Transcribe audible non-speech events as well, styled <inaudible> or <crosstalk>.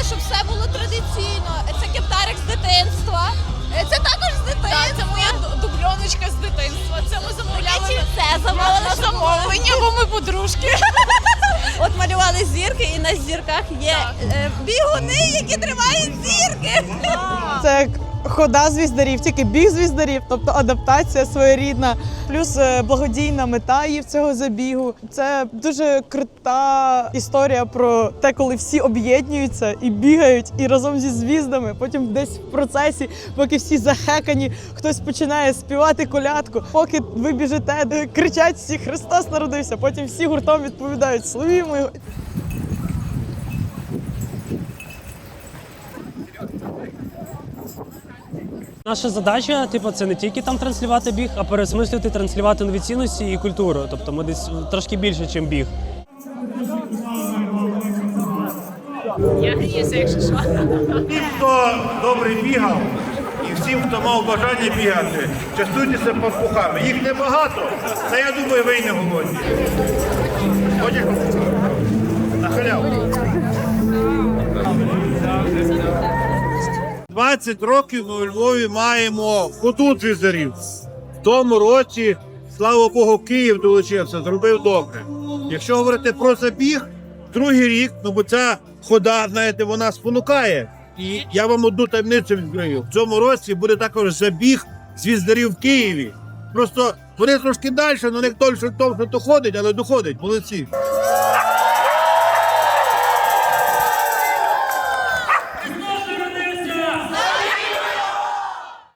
хотіли, щоб все було традиційно. Це кептарик з дитинства. Е, це також з дитинства. Так, це моя дубльоночка з дитинства. Це ми замовляли це замовили замовлення, бо ми подружки. <laughs> От малювали зірки, і на зірках є так. Е, бігуни, які тримають зірки. Це хода звіздарів, тільки біг звіздарів, тобто адаптація своєрідна, плюс е, благодійна мета є в цього забігу. Це дуже крута історія про те, коли всі об'єднуються і бігають, і разом зі звіздами. Потім десь в процесі, поки всі захекані, хтось починає співати колядку. Поки ви біжите, кричать всі Христос народився. Потім всі гуртом відповідають Славімо. Наша задача, типу, це не тільки там транслювати біг, а пересмислювати, транслювати нові цінності і культуру. Тобто ми десь трошки більше, ніж біг. Всім, хто добре бігав, і всім, хто мав бажання бігати, частуйтеся пампухами. Їх небагато, та я думаю, ви й не голодні. Хочеш 20 років ми у Львові маємо потут візерів. В тому році, слава Богу, Київ долучився, зробив добре. Якщо говорити про забіг, другий рік, ну бо ця хода, знаєте, вона спонукає. І я вам одну таємницю відкрию. В цьому році буде також забіг звіздарів в Києві. Просто вони трошки далі, але них дольше в то ходить, але доходить. Молодці.